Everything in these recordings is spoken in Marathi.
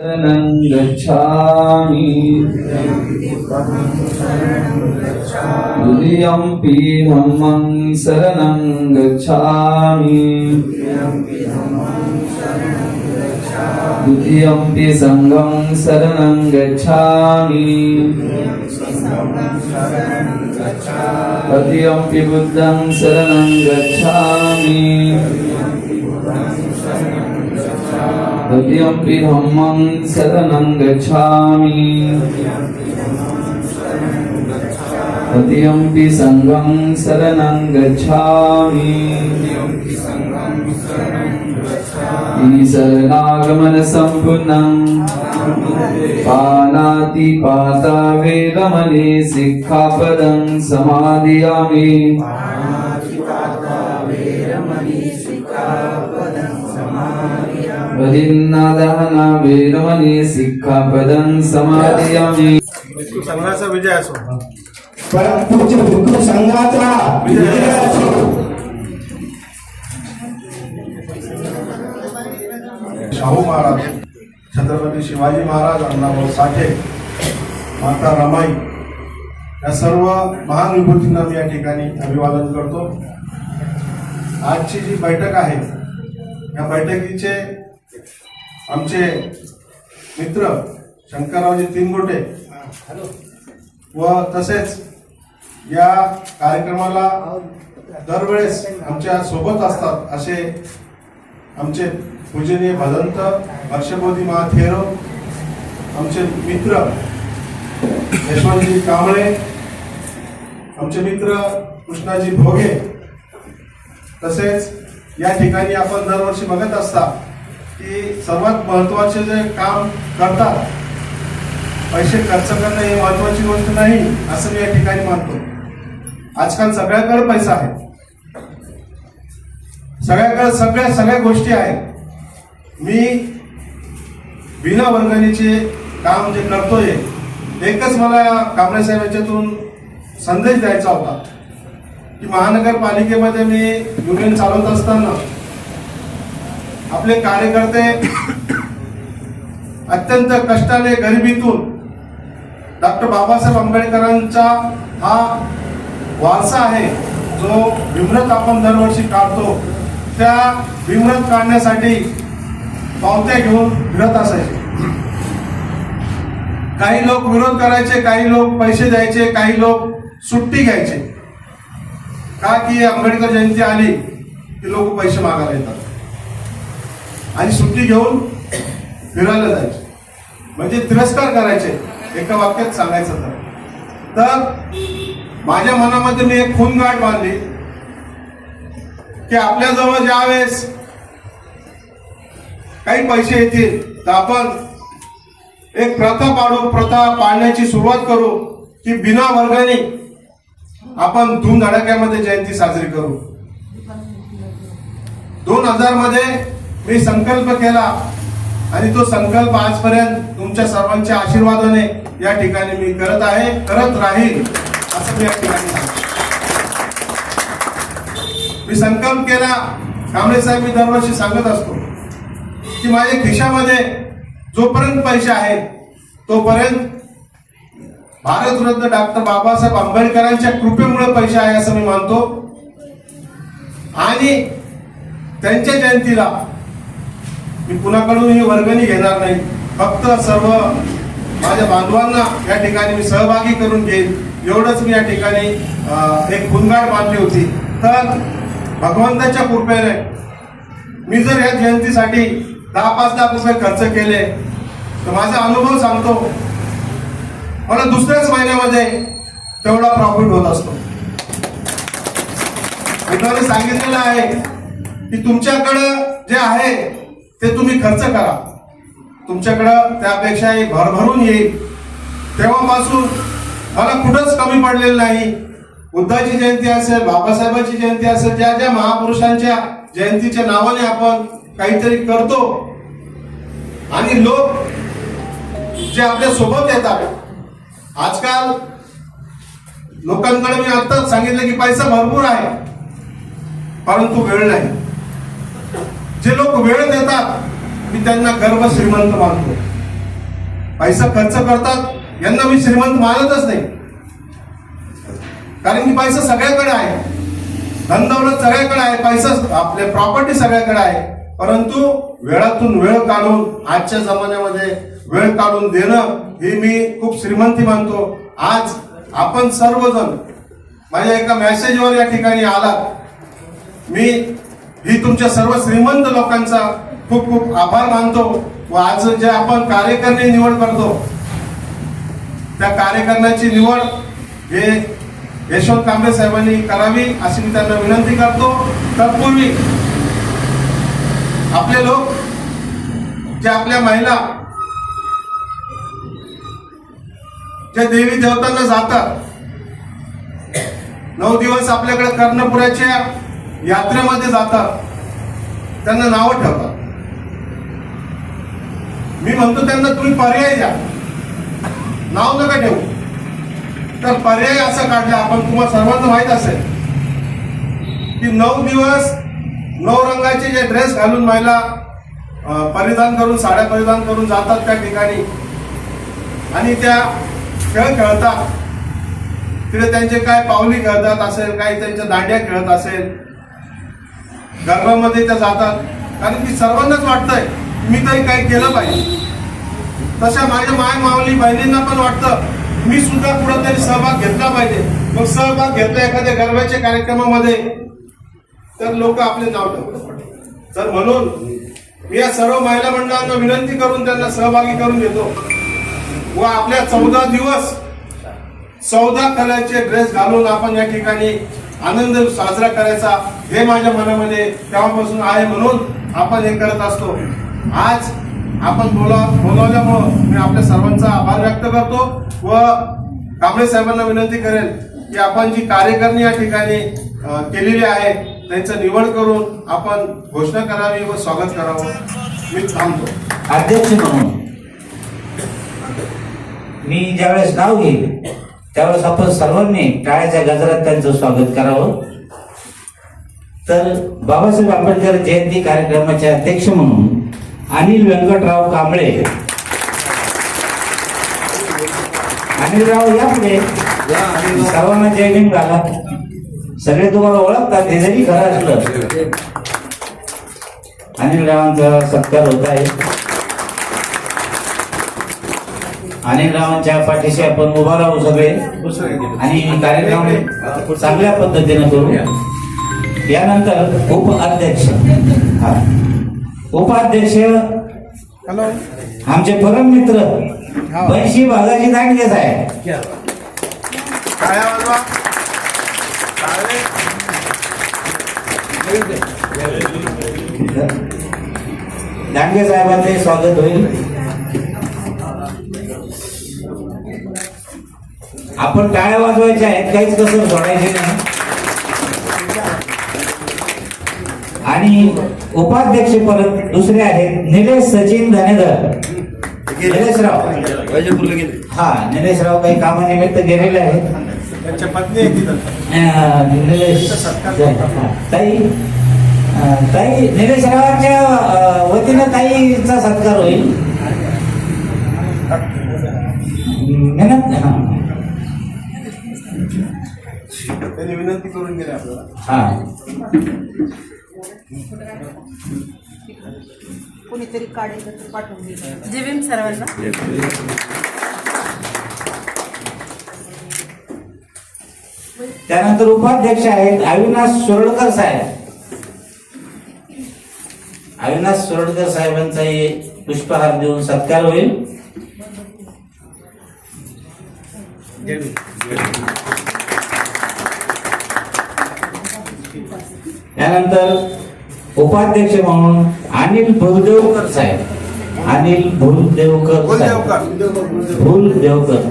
शरणं गच्छामि द्वितीयम्पि धम्मं शरणं गच्छामि द्वितीयम्पि सङ्घं शरणं गच्छामि तृतीयम्पि बुद्धं शरणं गच्छामि तृतीयम्पि धम्मं शरणं गच्छामि तृतीयम्पि सङ्घं शरणं गच्छामि शरणागमनसम्पूर्णं पानातिपाता वेदमणि सिक्खापदं समादयामि वदिन्नादहना वेदमणि सिक्खापदं समादयामि। संघाचा विजय असो. परंतुच्या हिंदू संघाचा विजय असो. शाहू महाराज छत्रपती शिवाजी महाराज अण्णाभाऊ साठे माता रमाई या सर्व महान विभूतींना मी या ठिकाणी अभिवादन करतो. आजची जी बैठक आहे या बैठकीचे आमचे मित्र शंकररावजी तीनगोटे. व तसेच या कार्यक्रमाला दरवेळेस आमच्यासोबत असतात असे आमचे पूजनीय भदंत हर्षबोधी महाथेरो आमचे मित्र यशवंतजी कांबळे आमचे मित्र कृष्णाजी भोगे. तसेच या ठिकाणी आपण दरवर्षी बघत असता की सर्वात महत्त्वाचे जे काम करतात पैसे खर्च करणं ही महत्वाची गोष्ट नाही असं मी या ठिकाणी मानतो. आजकाल सगळ्याकडे पैसा आहे. सगळ्याकडे सगळ्या सगळ्या गोष्टी आहेत. मी बिना वर्गणीचे काम जे करतोय एकच मला कांबळे साहेब याच्यातून संदेश द्यायचा होता की महानगरपालिकेमध्ये मी युनियन चालवत असताना आपले कार्यकर्ते अत्यंत कष्टाने गरिबीतून डॉक्टर बाबासाहेब आंबेडकरांचा हा वारसा आहे जो भीमरथ आपण दरवर्षी काढतो त्या भीमरथ काढण्यासाठी पावत्या घेऊन फिरत असायचे. काही लोक विरोध करायचे काही लोक पैसे द्यायचे काही लोक सुट्टी घ्यायचे. का की आंबेडकर जयंती आली की लोक पैसे मागायला येतात? आणि सुट्टी घेऊन फिरायला जायचे. म्हणजे तिरस्कार करायचे. एका वाक्यात सांगायचं तर. तर माझ्या मनामध्ये मी एक खून गाठ बांधली की आपल्याजवळ ज्यावेळेस काही पैसे येतील तर आपण एक प्रथा पाडू प्रथा पाळण्याची सुरुवात करू की बिना वर्गाने आपण धूमधडाक्यामध्ये जयंती साजरी करू. दोन हजारमध्ये मी संकल्प केला आणि तो संकल्प आजपर्यंत तुमच्या सर्वांच्या आशीर्वादाने या ठिकाणी मी करत आहे करत राहील असं मी या ठिकाणी मी संकल्प केला कांबळे साहेब मी दरवर्षी सांगत असतो की माझ्या खिशामध्ये जोपर्यंत पैसे आहेत तोपर्यंत भारतरत्न डॉक्टर बाबासाहेब आंबेडकरांच्या कृपेमुळे पैसे आहे असं मी मानतो. आणि त्यांच्या जयंतीला मी कुणाकडून ही वर्गणी घेणार नाही. फक्त सर्व माझ्या बांधवांना या ठिकाणी मी सहभागी करून घेईन. एवढंच मी या ठिकाणी एक गुणगाड बांधली होती. तर भगवंताच्या कृपेने मी जर या जयंतीसाठी दहा पाच लाख रुपये खर्च केले तर माझा अनुभव सांगतो मला दुसऱ्याच महिन्यामध्ये तेवढा प्रॉफिट होत असतो. मित्रांनी सांगितलेलं आहे की तुमच्याकडं जे आहे ते तुम्ही खर्च करा. तुमच्याकडं त्यापेक्षाही भरभरून येईल. तेव्हापासून मला कुठंच कमी पडलेलं नाही. बुद्धाची जयंती असेल बाबासाहेबांची जयंती असेल ज्या ज्या महापुरुषांच्या जयंतीच्या नावाने आपण काहीतरी करतो. आणि लोक जे आपल्यासोबत येतात. आजकाल लोकांकडे मी आत्ताच सांगितलं की पैसा भरपूर आहे. परंतु वेळ नाही. जे लोक वेळ देतात मी त्यांना गर्व श्रीमंत मानतो. पैसा खर्च करतात यांना मी श्रीमंत मानतच नाही. कारण की पैसा सगळ्याकडे आहे. धनदौलत सगळ्याकडे आहे पैसा आपले प्रॉपर्टी सगळ्याकडे आहे. परंतु वेळातून वेळ काढून आजच्या जमान्यामध्ये वेळ काढून देणं हे मी खूप श्रीमंती मानतो. आज आपण सर्वजण माझ्या एका मेसेजवर या ठिकाणी आला मी ही तुमच्या सर्व श्रीमंत लोकांचा खूप खूप आभार मानतो व आज जे आपण कार्यकर्ते निवड करतो त्या कार्यकरणाची निवड हे यशवंत कांबळे साहेबांनी करावी अशी मी त्यांना विनंती करतो. तत्पूर्वी आपले लोक जे आपल्या महिला जे देवी देवतांना जातात नऊ दिवस आपल्याकडे कर्णपुराच्या यात्रेमध्ये जातात. त्यांना नावं ठेवतात. मी म्हणतो त्यांना तुम्ही पर्याय द्या. नाव नका ठेवू. तर पर्याय असा काढला आपण तुम्हाला सर्वांना माहीत असेल की नऊ दिवस नऊ रंगाचे जे ड्रेस घालून महिला परिधान करून साड्या परिधान करून जातात त्या ठिकाणी. आणि त्या खेळ खेळतात. तिथे त्यांचे काय पावली खेळतात असेल काही त्यांच्या दांड्या खेळत असेल गरबामध्ये त्या जातात. कारण की सर्वांनाच वाटतंय मी तरी काही केलं पाहिजे. तशा माझ्या माय मावली बहिणींना पण वाटतं मी सुद्धा कुठंतरी सहभाग घेतला पाहिजे. मग सहभाग घेतला एखाद्या गरबाच्या कार्यक्रमामध्ये तर लोक आपले नाव ठेवतात. तर म्हणून मी या सर्व महिला मंडळांना विनंती करून त्यांना सहभागी करून घेतो. व आपल्या चौदा दिवस चौदा कलाचे ड्रेस घालून आपण या ठिकाणी आनंद साजरा करायचा हे माझ्या मनामध्ये तेव्हापासून आहे म्हणून आपण हे करत असतो. आज आपण बोला बोलावल्यामुळं मी आपल्या सर्वांचा आभार व्यक्त करतो व कांबळे साहेबांना विनंती करेन की आपण जी कार्यकारणी या ठिकाणी केलेली आहे त्यांचं निवड करून आपण घोषणा करावी व स्वागत करावं. मी थांबतो. अध्यक्ष म्हणून. मी ज्यावेळेस नाव घेईल त्यावेळेस आपण सर्वांनी टाळ्याच्या गजरात त्यांचं स्वागत करावं. तर बाबासाहेब आंबेडकर जयंती कार्यक्रमाचे अध्यक्ष म्हणून अनिल व्यंकटराव कांबळे. अनिलराव या पुढे सर्वांना जय भीम घाला सगळे तुम्हाला ओळखतात ते जरी खरं असलं. अनिलरावांचा सत्कार होत आहे. अनिलरावांच्या पाठीशी आपण उभा राहू सगळे. आणि कार्यक्रम चांगल्या पद्धतीने करू. यानंतर उपाध्यक्ष. हा. उपाध्यक्ष हॅलो आमचे परम मित्र बनशी भागाची दांडगे साहेब. दांडगे साहेबांचे स्वागत होईल. आपण टाळ्या वाजवायच्या आहेत काहीच कसर सोडायचे नाही. आणि उपाध्यक्ष परत दुसरे आहेत निलेश सचिन धनेधर. निलेशराव. हा निलेशराव काही कामानिमित्त गेलेले आहेत. त्यांच्या पत्नी निलेश ताई. ताई निलेशरावांच्या वतीनं ताईचा सत्कार होईल. मेहनत हा. त्यांनी विनंती करून गेले आपल्याला. हा. कोणीतरी काढेल तर पाठवून दिलं भीम सर्वांना. त्यानंतर उपाध्यक्ष आहेत अविनाश सोरडकर साहेब. अविनाश सोरडकर साहेबांचाही पुष्पहार देऊन सत्कार होईल. त्यानंतर उपाध्यक्ष म्हणून अनिल भुलदेवकर साहेब. अनिल भुलदेवकर साहेब. भुलदेवकर.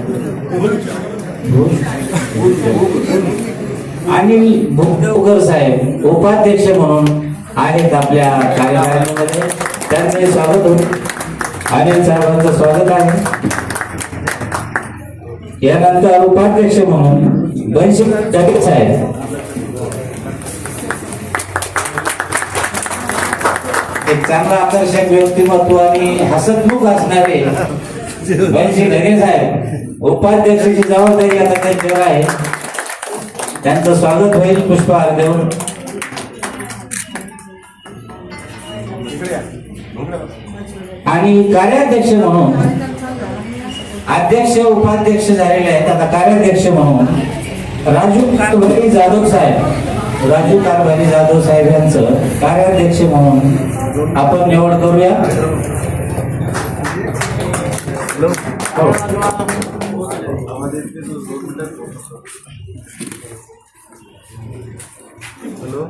अनिल भुगदेवकर साहेब उपाध्यक्ष म्हणून आहेत आपल्या कार्यालयामध्ये त्यांचे स्वागत होईल अनिल साहेबांचं स्वागत आहे. यानंतर उपाध्यक्ष म्हणून बनशी साहेब. एक चांगला आकर्षक व्यक्तिमत्व आणि हसतमुख असणारे बनशी धने साहेब उपाध्यक्षाची जबाबदारी आता त्यांच्यावर आहे. त्यांचं स्वागत होईल पुष्पहार देऊन. आणि कार्याध्यक्ष म्हणून अध्यक्ष उपाध्यक्ष झालेले आहेत आता कार्याध्यक्ष म्हणून राजू कारभारी जाधव साहेब. राजू कारभारी जाधव साहेब यांचं कार्याध्यक्ष म्हणून आपण निवड करूया. हॅलो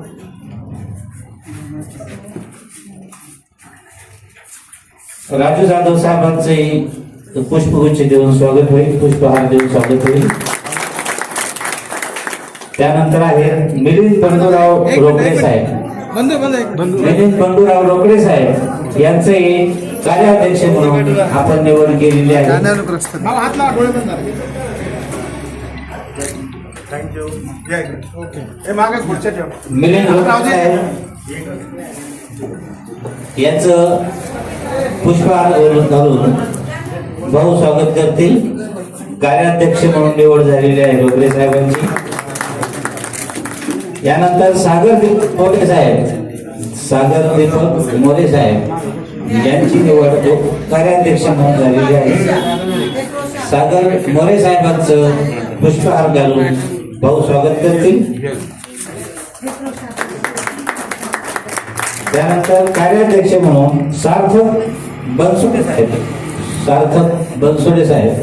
राजू जाधव साहेबांचे पुष्पगुच्छ देऊन स्वागत होईल पुष्पहार देऊन स्वागत होईल. त्यानंतर आहे मिलिंद बंडूराव रोकडे साहेब. मिलिंद बंडूराव रोकडे साहेब यांचे कार्याध्यक्ष म्हणून आपण निवड केलेली आहे. थँक्यू हे मागे पुढच्या ठेव. मिलिंद रोकडे साहेब यांचं पुष्पहार घालून घालून भाऊ स्वागत करतील. कार्याध्यक्ष म्हणून निवड झालेली आहे रोकडे साहेबांची. यानंतर सागर मोरे साहेब. सागर दीपक मोरे साहेब. यांची निवड कार्याध्यक्ष म्हणून झालेली आहे. सागर मोरे साहेबांचं पुष्पहार घालून भाऊ स्वागत करतील. त्यानंतर कार्याध्यक्ष म्हणून सार्थक बनसोडे साहेब. सार्थक बनसोडे साहेब.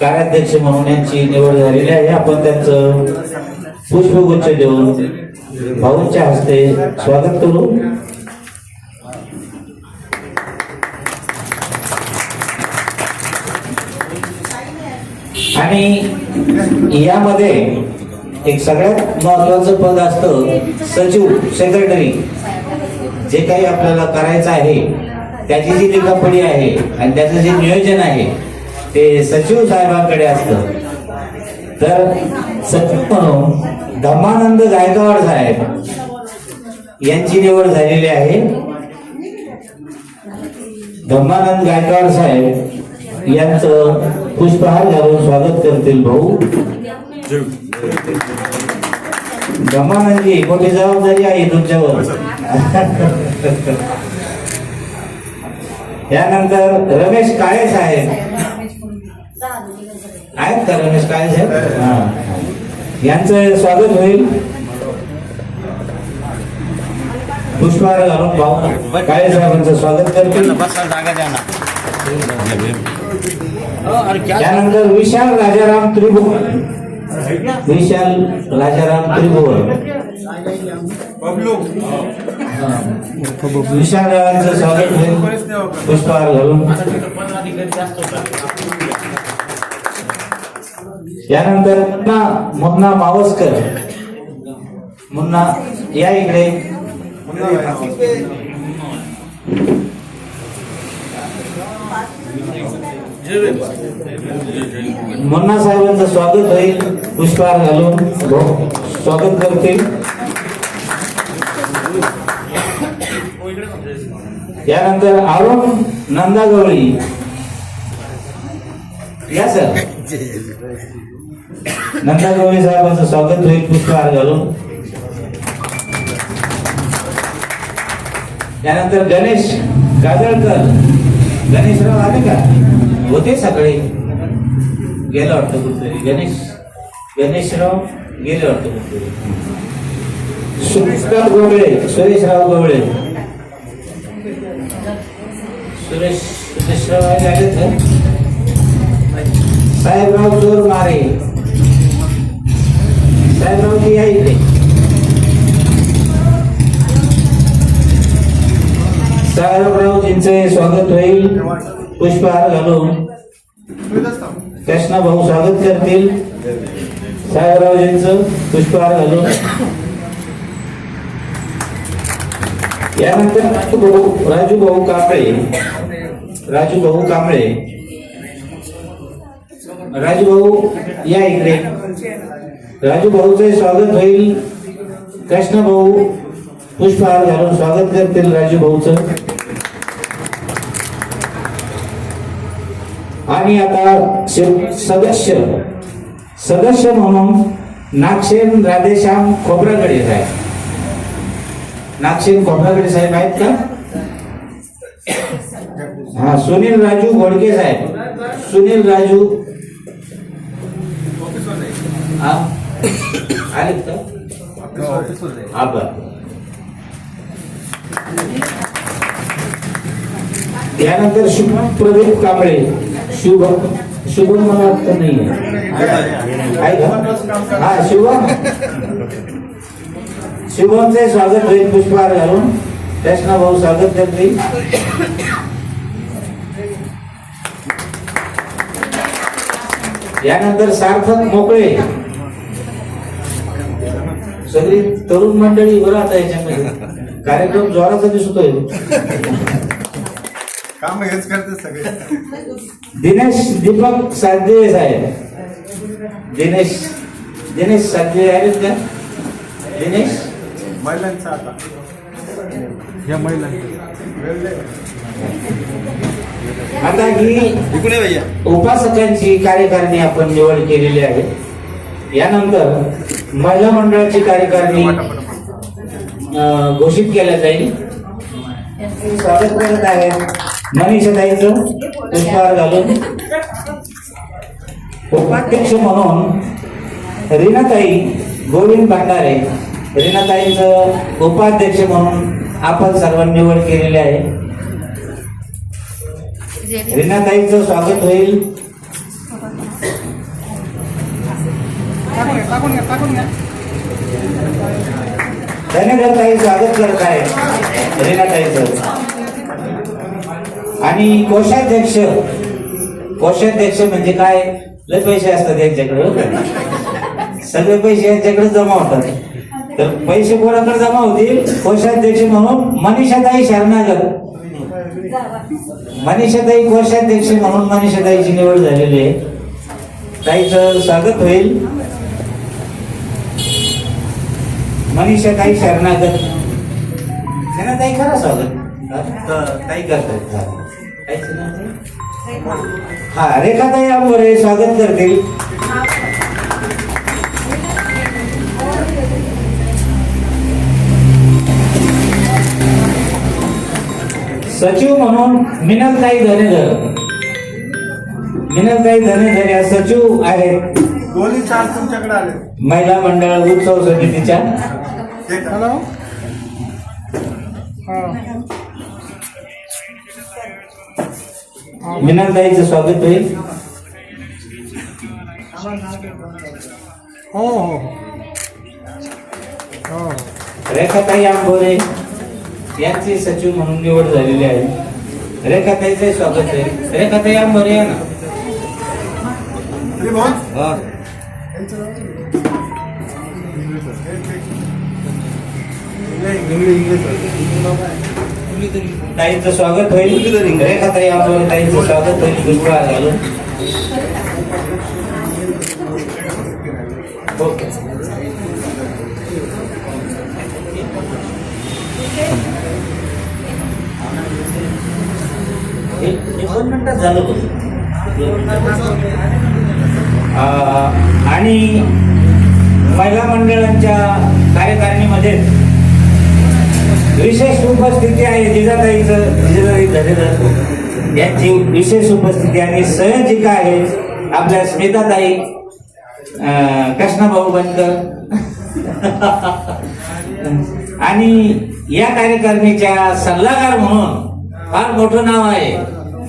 कार्याध्यक्ष म्हणून यांची निवड झालेली आहे. आपण त्यांचं पुष्पगुच्छ देऊन भाऊंच्या हस्ते स्वागत करू. आणि यामध्ये एक सगळ्यात महत्वाचं पद असतं सचिव सेक्रेटरी जे काही आपल्याला करायचं आहे त्याची जी लिखापडी आहे आणि त्याचं जे नियोजन आहे ते सचिव साहेबांकडे असतं. तर सचिव म्हणून धम्मानंद गायकवाड साहेब यांची निवड झालेली आहे. धम्मानंद गायकवाड साहेब यांचं पुष्पहार घालून स्वागत करतील भाऊ. धम्मानंदजी मोठी जबाबदारी आहे तुमच्यावर. यानंतर रमेश काळे साहेब. आहेत का रमेश काळे साहेब? हा. यांचं स्वागत होईल. पुष्पहार घालून भाऊ. काळे साहेबांचं स्वागत करतील. त्यानंतर विशाल राजाराम त्रिभुवन. विशाल राजाराम त्रिभुवन. विशाल रावांचं स्वागत होईल. पुष्पहार घालून. यानंतर मुन्ना मुन्ना मावसकर. मुन्ना या इकडे. मुन्ना साहेबांचं स्वागत होईल. पुष्पहार घालून. स्वागत करतील. यानंतर अरुण नंदा गवळी या सर. नंदा गवळी साहेबांचं स्वागत होईल पुष्पहार घालून त्यानंतर गणेश गाजळकर. गणेशराव आले का? होते सकाळी. गेलं वाटतं कुठतरी. गणेश गणेशराव गेले वाटतं कुठतरी. सुरेशराव गोवळे सुरेशराव गोवळे सुरेश सुरेशराव आले तर साहेबराव जोर मारे साहेबरावजी या इकडे यांचे स्वागत होईल. पुष्पहार घालून. कृष्णा भाऊ स्वागत करतील. साहेबरावजींचं पुष्पहार घालून. यानंतर राजू भाऊ राजू भाऊ कांबळे. राजू भाऊ कांबळे. राजू भाऊ या इकडे. राजू भाऊचे स्वागत होईल. कृष्ण भाऊ पुष्पहार घालून स्वागत करतील राजू भाऊचं आणि आता सदस्य. सदस्य म्हणून नागशेन राधेश्याम खोबरागडे साहेब. नागशेन खोबरागडे साहेब आहेत का? हा सुनील राजू घोडके साहेब. सुनील राजू. हा? आलेत का बरं. त्यानंतर शुभम प्रदीप कांबळे. शुभम शुभम मला वाटतं नाही आहे का? हा शुभम शुभमचे स्वागत होईल पुष्पहार घालून. कृष्णा भाऊ स्वागत करतील. यानंतर सार्थक मोकळे. सगळी तरुण मंडळी बरं आता याच्यामध्ये. कार्यक्रम जोराचा दिसतोय. काम हेच करते सगळे. दिनेश दीपक साधे साहेब. दिनेश. दिनेश साधे आहेत का? दिनेश? महिलांचा आता. आता ही उपासकांची कार्यकारिणी आपण निवड केलेली आहे. यानंतर महिला मंडळाची कार्यकारिणी घोषित केल्या जाईल. स्वागत करत आहे मनीषाताईचं पुष्पहार घालून. उपाध्यक्ष म्हणून रीनाताई गोविंद भंडारे रीनाताईचं उपाध्यक्ष म्हणून आपण सर्वांनी निवड केलेली आहे. रीनाताईचं स्वागत होईल. धन्यवाद ताई स्वागत करत आहे. रीनाताईचं आणि कोषाध्यक्ष कोषाध्यक्ष म्हणजे काय? लय पैसे असतात यांच्याकडे हो सगळे पैसे यांच्याकडे जमा होतात. तर पैसे कोणाकडे जमा होतील? कोषाध्यक्ष म्हणून मनीषाताई शरणागर मनीषाताई कोषाध्यक्ष म्हणून मनीषाताईची निवड झालेली आहे. ताईचं स्वागत होईल. मनीषाताई शरणागत त्यांना ताई खरं स्वागत हा, करतात हा. ताईचं हा रेखाताई आमोरे स्वागत करतील सचिव म्हणून मिनलताई धनेधर मिनलताई धनेधर या सचिव आहेत. दोन्ही चार तुमच्याकडे आले. महिला मंडळ उत्सव समितीच्या. हॅलो? मिनलताईचं स्वागत होईल. हो हो. हो. रेखाताई आंबोरे यांची सचिव म्हणून निवड झालेली आहे. रेखाताईचे स्वागत आहे. रेखाताई आंबोरे या ना. ताईंचं स्वागत होईल रेखा ताई आंबोरे ताईंचं स्वागत होईल पुष्पहार घालून ओके. दोन मिनिटात झालं आणि महिला मंडळांच्या कार्यकारिणीमध्ये विशेष उपस्थिती आहे जिजाताईचं जिजाताई धनेधर यांची विशेष उपस्थिती आणि सहजिका आहे आपल्या स्मिताताई कृष्णाभाऊ बनकर. आणि या कार्यकारिणीच्या सल्लागार म्हणून फार मोठं नाव आहे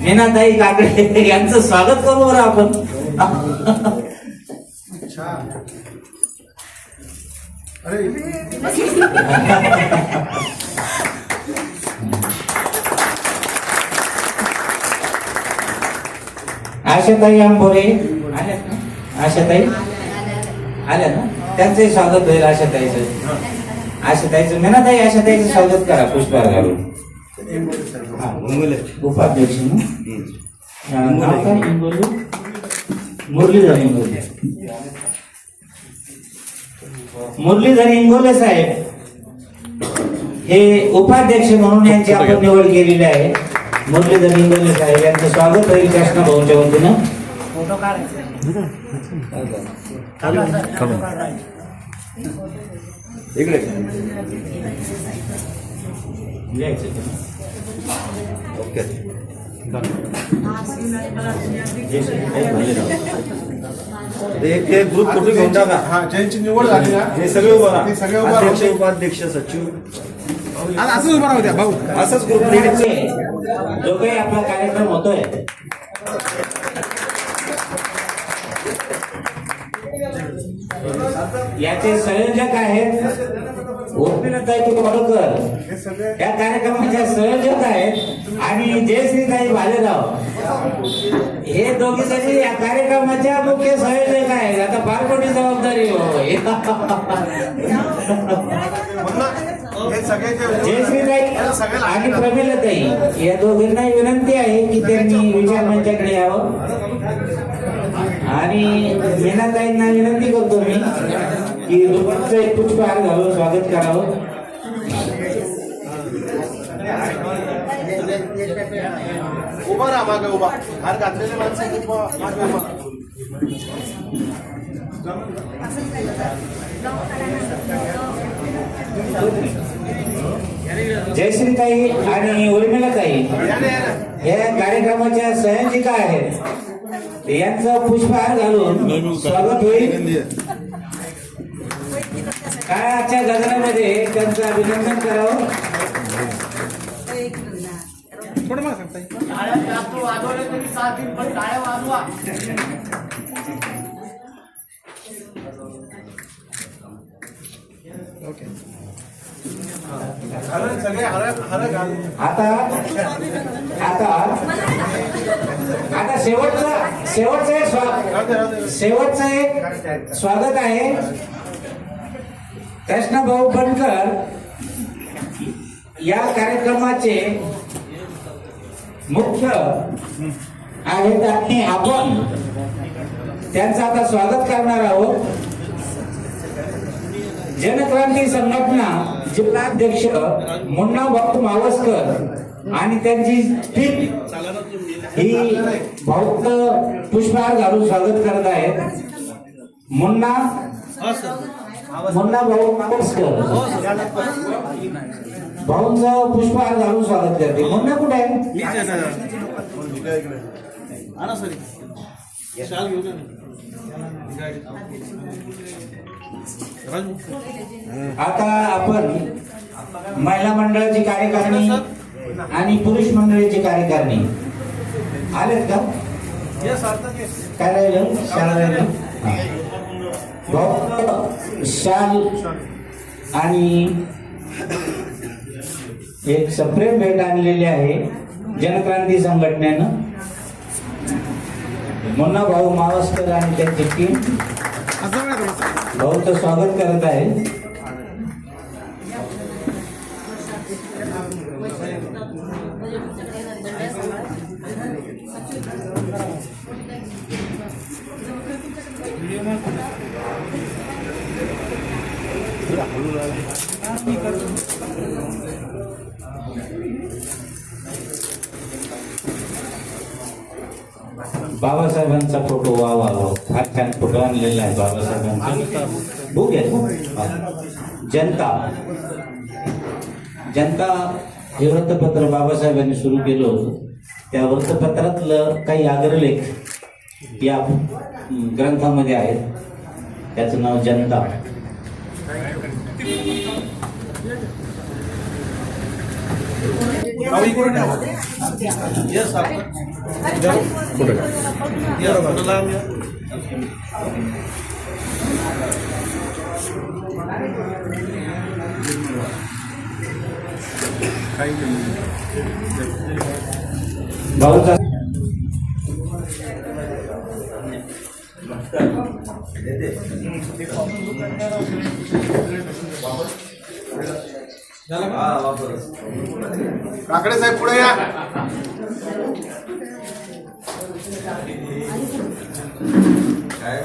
मीनाताई काकडे. यांचं स्वागत करू आपण. अरे. आशाताई आंबोरे. आल्या ना? आशाताई? आल्या ना? त्यांचंही स्वागत होईल आशाताईचं. आशाताईचं मीनाताई आशाताईचं स्वागत करा पुष्पहार घालून हा, उपाध्यक्ष हा? मुरलीधर इंगोले. मुरलीधर इंगोले साहेब हे उपाध्यक्ष म्हणून यांची आपण निवड केलेली आहे. मुरलीधर इंगोले साहेब यांचं स्वागत होईल शासना भाऊच्या वतीनं घ्यायचं का? एक एक ग्रुप फोटो घेऊन टाका? हा ज्यांची निवड झाली ना. हे सगळे उभा राहा. ते सगळे उभा अध्यक्ष. उपाध्यक्ष सचिव. असंच उभा राहू द्या भाऊ. असंच ग्रुप लेडीज जो काही आपला कार्यक्रम होतोय. याचे संयोजक आहेत उर्मिलाताई तुकोडकर तू सगळे या कार्यक्रमाच्या संयोजक आहेत आणि जयश्रीताई भालेराव हे दोघी जणी या कार्यक्रमाच्या मुख्य संयोजक आहेत आता फार मोठी जबाबदारी हो हे जयश्रीताई आणि लागले प्रमिलाताई या दोघींना विनंती आहे की त्यांनी विचार मंचाकडे यावं आणि मीनाताईंना विनंती करतो मी की दुपारचं एक पुष्पहार घालून स्वागत करावं. उभा राहा मागे उभा. हार घातलेले माणसं उभा मागे उभा. जयश्रीताई आणि उर्मिलाताई. या कार्यक्रमाच्या संयोजिका आहेत. यांचं पुष्पहार घालून स्वागत होईल. काळाच्या गजरामध्ये त्यांचं अभिनंदन करावं. आता आता आता शेवटचा शेवटचं एक. शेवटचं एक स्वागत आहे. कृष्णभाऊ बनकर या कार्यक्रमाचे मुख्य आहेत आणि आपण त्यांचं आता स्वागत करणार आहोत. जनक्रांती संघटना जिल्हाध्यक्ष मुन्ना भक्त मावसकर आणि त्यांची टीम ही भक्त पुष्पहार घालून स्वागत करत आहेत. मुन्ना हो, मुन्ना भाऊ मावसकर भाऊंचं पुष्पहार घालून स्वागत करते. मुन्ना कुठे आहे? आता आपण महिला मंडळाची कार्यकारिणी आणि पुरुष मंडळाची कार्यकारिणी. आलेत का? काय राहिलं? शाल राहिलं? शाल आणि एक सप्रेम भेट आणलेली आहे जनक्रांती संघटनेनं. मुन्ना भाऊ मावसकर आणि त्यांची टीम भाऊचं स्वागत करत आहे. बाबासाहेबांचा फोटो वा वा वा हो. फार छान फोटो आणलेला आहे बाबासाहेबांचा. बुक आहे जनता. जनता हे वृत्तपत्र बाबासाहेबांनी सुरू केलं होतं. त्या वृत्तपत्रातलं काही आग्रलेख या ग्रंथामध्ये आहेत. त्याचं नाव जनता. भाऊ इकडे ठेवा. Yes, आपण. या, थोडं लांब या. भाऊचा काकडे साहेब पुढे या. काय